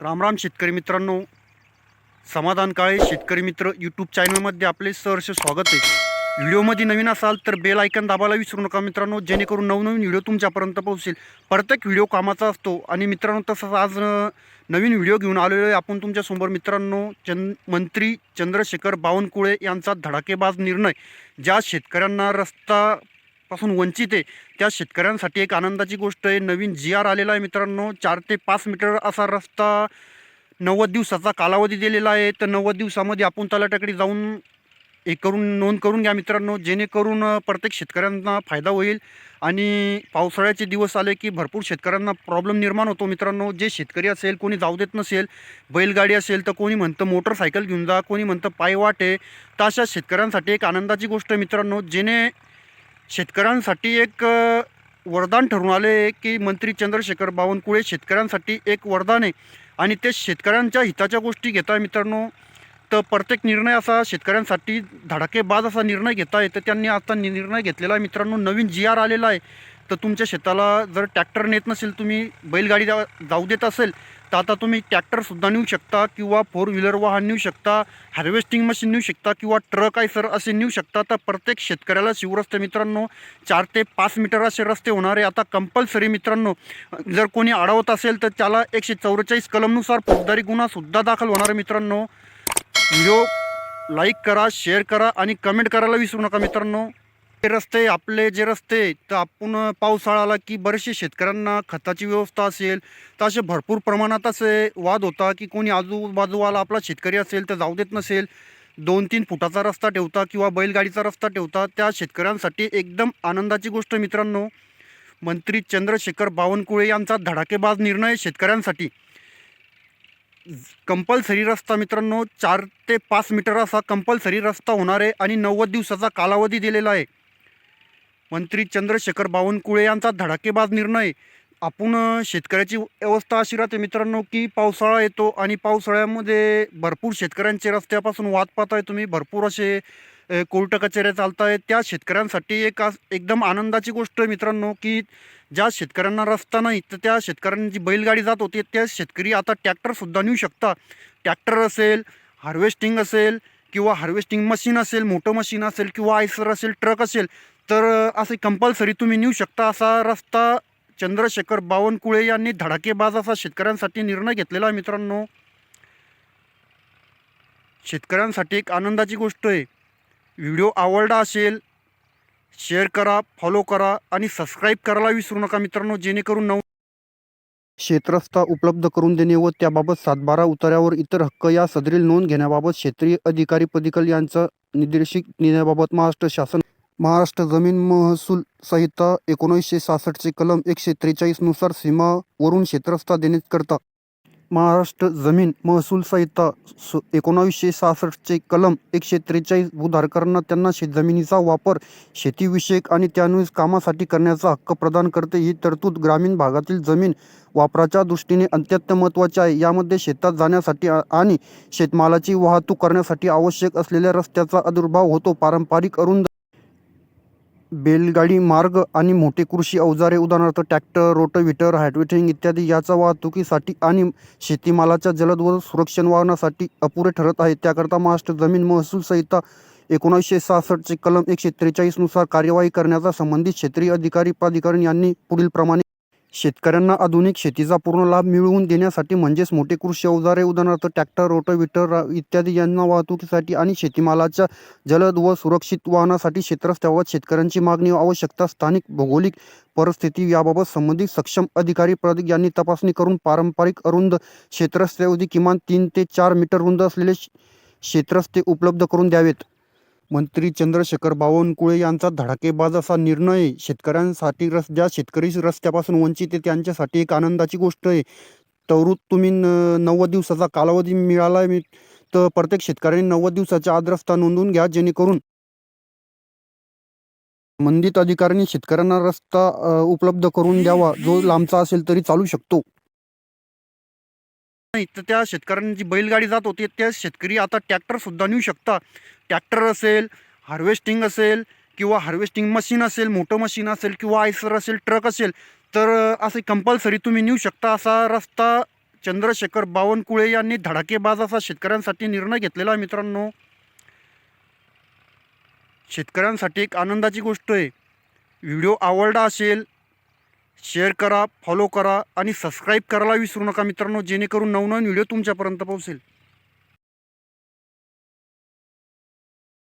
रामराम शेतकरी मित्रांनो. समाधान काळे शेतकरी मित्र यूट्यूब चॅनलमध्ये आपले सहर्ष स्वागत आहे. व्हिडिओमध्ये नवीन असाल तर बेल आयकन दाबायला विसरू नका मित्रांनो जेणेकरून नवनवीन व्हिडिओ तुमच्यापर्यंत पोहोचेल. प्रत्येक व्हिडिओ कामाचा असतो आणि मित्रांनो तसंच आज नवीन व्हिडिओ घेऊन आलेलो आहे आपण तुमच्यासमोर मित्रांनो चंद मंत्री चंद्रशेखर बावनकुळे यांचा धडाकेबाज निर्णय. ज्या शेतकऱ्यांना रस्ता पासून वंचित आहे. त्या शेतकऱ्यांसाठी एक आनंदाची गोष्ट आहे. नवीन जी आर आलेला आहे मित्रांनो. चार ते पाच मीटर असा रस्ता नव्वद दिवसाचा कालावधी दिलेला आहे. तर नव्वद दिवसामध्ये आपण तलाट्याकडे जाऊन हे करून नोंद करून घ्या मित्रांनो. जेणेकरून प्रत्येक शेतकऱ्यांना फायदा होईल आणि पावसाळ्याचे दिवस आले की भरपूर शेतकऱ्यांना प्रॉब्लेम निर्माण होतो मित्रांनो. जे शेतकरी असेल कोणी जाऊ देत नसेल बैलगाडी असेल तर कोणी म्हणतं मोटरसायकल घेऊन जा कोणी म्हणतं पायवाट आहे. तर अशा शेतकऱ्यांसाठी एक आनंदाची गोष्ट आहे मित्रांनो. जेणे शेतकऱ्यांसाठी एक वरदान ठरून आले की मंत्री चंद्रशेखर बावनकुळे शेतकऱ्यांसाठी एक वरदान आहे. आणि ते शेतकऱ्यांच्या हिताच्या गोष्टी घेत आहे मित्रांनो. तर प्रत्येक निर्णय असा शेतकऱ्यांसाठी धडाकेबाज असा निर्णय घेता आहे तर त्यांनी आता निर्णय घेतलेला आहे मित्रांनो. नवीन जी आर आलेला आहे. तर तुमच्या शेताला जर ट्रॅक्टर नेत नसेल तुम्ही बैलगाडी जा जाऊ देत असेल तर आता तुम्ही ट्रॅक्टरसुद्धा नेऊ शकता किंवा फोर व्हीलर वाहन नेऊ शकता हार्वेस्टिंग मशीन नेऊ शकता किंवा ट्रक आहे सर असे नेऊ शकता. तर प्रत्येक शेतकऱ्याला शिवरस्ते मित्रांनो चार ते पाच मीटर असे रस्ते होणारे. आता कंपल्सरी मित्रांनो जर कोणी अडवत असेल तर त्याला एकशे चौवेचाळीस कलमनुसार फौजदारी गुन्हासुद्धा दाखल होणार आहे मित्रांनो. व्हिडिओ लाईक करा शेअर करा आणि कमेंट करायला विसरू नका मित्रांनो. रस्ते आपले जे रस्ते तर आपण पावसाळा आला की बरेचसे शेतकऱ्यांना खताची व्यवस्था असेल तर असे भरपूर प्रमाणात असे वाद होता की कोणी आजूबाजूवाला आपला शेतकरी असेल तर जाऊ देत नसेल. दोन तीन फुटाचा रस्ता ठेवता किंवा बैलगाडीचा रस्ता ठेवता त्या शेतकऱ्यांसाठी एकदम आनंदाची गोष्ट मित्रांनो. मंत्री चंद्रशेखर बावनकुळे यांचा धडाकेबाज निर्णय शेतकऱ्यांसाठी. कंपल्सरी रस्ता मित्रांनो चार ते पाच मीटर असा कंपल्सरी रस्ता होणार आहे आणि नव्वद दिवसाचा कालावधी दिलेला आहे. मंत्री चंद्रशेखर बावनकुळे यांचा धडाकेबाज निर्णय. आपण शेतकऱ्याची अवस्था अशी राहते मित्रांनो की पावसाळा येतो आणि पावसाळ्यामध्ये भरपूर शेतकऱ्यांचे रस्त्यापासून वाद पाहताय तुम्ही. भरपूर असे कोर्ट कचेऱ्या चालत आहेत त्या शेतकऱ्यांसाठी एक एकदम आनंदाची गोष्ट आहे मित्रांनो की ज्या शेतकऱ्यांना रस्ता नाही तर त्या शेतकऱ्यांची बैलगाडी जात होती त्या शेतकरी आता ट्रॅक्टरसुद्धा नेऊ शकता. ट्रॅक्टर असेल हार्वेस्टिंग असेल किंवा हार्वेस्टिंग मशीन असेल मोठं मशीन असेल किंवा आयसर असेल ट्रक असेल तर असे कंपल्सरी तुम्ही नेऊ शकता असा रस्ता चंद्रशेखर बावनकुळे यांनी धडाकेबाज असा शेतकऱ्यांसाठी निर्णय घेतलेला आहे मित्रांनो. शेतकऱ्यांसाठी एक आनंदाची गोष्ट आहे. व्हिडिओ आवडला असेल शेअर करा फॉलो करा आणि सबस्क्राईब करायला विसरू नका मित्रांनो जेणेकरून नऊ शेतरस्ता उपलब्ध करून देणे व त्याबाबत सातबारा उतार्यावर इतर हक्क या सदरील नोंद घेण्याबाबत क्षेत्रीय अधिकारी पदिकल यांचा निर्देशित निर्णयाबाबत महाराष्ट्र शासन महाराष्ट्र जमीन महसूल संहिता एकोणीसशे सहासष्टचे कलम एकशे त्रेचाळीसनुसार सीमावरून क्षेत्रस्ता देण्याकरता महाराष्ट्र जमीन महसूल संहिता स एकोणावीसशे सहासष्टचे कलम एकशे त्रेचाळीस भूधारकांना त्यांना शेतजमिनीचा वापर शेतीविषयक आणि त्यानुस कामासाठी करण्याचा हक्क प्रदान करते. ही तरतूद ग्रामीण भागातील जमीन वापराच्या दृष्टीने अत्यंत महत्त्वाची आहे. यामध्ये शेतात जाण्यासाठी आणि शेतमालाची वाहतूक करण्यासाठी आवश्यक असलेल्या रस्त्याचा आदुर्भाव होतो. पारंपरिक अरुंद बैलगाडी मार्ग आणि मोठे कृषी अवजारे उदाहरणार्थ ट्रॅक्टर रोटोव्हिटर हायड्रोटिंग इत्यादी याच्या वाहतुकीसाठी आणि शेतीमालाच्या जलद व सुरक्षण वाहनासाठी अपुरे ठरत आहे त्याकरता महाराष्ट्र जमीन महसूल संहिता एकोणीसशे सहासष्टचे कलम एकशे त्रेचाळीसनुसार कार्यवाही करण्याचा संबंधित क्षेत्रीय अधिकारी प्राधिकरण यांनी पुढील प्रमाणे शेतकऱ्यांना आधुनिक शेतीचा पूर्ण लाभ मिळवून देण्यासाठी म्हणजेच मोठे कृषी अवजारे उदाहरणार्थ ट्रॅक्टर रोटोविटर इत्यादी यांना वाहतुकीसाठी आणि शेतीमालाच्या जलद व सुरक्षित वाहनासाठी क्षेत्रस्तरावर शेतकऱ्यांची मागणी व आवश्यकता स्थानिक भौगोलिक परिस्थिती याबाबत संबंधित सक्षम अधिकारी प्राधिक यांनी तपासणी करून पारंपरिक अरुंद क्षेत्रस्त्याऐवजी किमान तीन ते चार मीटर रुंद असलेले क्षेत्रस्ते उपलब्ध करून द्यावेत. मंत्री चंद्रशेखर बावनकुळे यांचा धडाकेबाज असा निर्णय. शेतकऱ्यांसाठी रस ज्या शेतकरी रस्त्यापासून वंचित आहे त्यांच्यासाठी एक आनंदाची गोष्ट आहे. तवरूत तुम्ही न नव्वद दिवसाचा कालावधी मिळाला आहे तर प्रत्येक शेतकऱ्यांनी नव्वद दिवसाच्या आत रस्ता नोंदवून घ्या जेणेकरून मंदित अधिकाऱ्यांनी शेतकऱ्यांना रस्ता उपलब्ध करून द्यावा. जो लांबचा असेल तरी चालू शकतो. नाही तर त्या शेतकऱ्यांची बैलगाडी जात होती त्या शेतकरी आता ट्रॅक्टरसुद्धा नेऊ शकता. ट्रॅक्टर असेल हार्वेस्टिंग असेल किंवा हार्वेस्टिंग मशीन असेल मोठं मशीन असेल किंवा आयसर असेल ट्रक असेल तर असे कंपल्सरी तुम्ही नेऊ शकता असा रस्ता चंद्रशेखर बावनकुळे यांनी धडाकेबाज असा शेतकऱ्यांसाठी निर्णय घेतलेला आहे मित्रांनो. शेतकऱ्यांसाठी एक आनंदाची गोष्ट आहे. व्हिडिओ आवडला असेल शेअर करा फॉलो करा आणि सबस्क्राईब करायला विसरू नका मित्रांनो जेणेकरून नवनवीन व्हिडिओ तुमच्यापर्यंत पोहोचेल.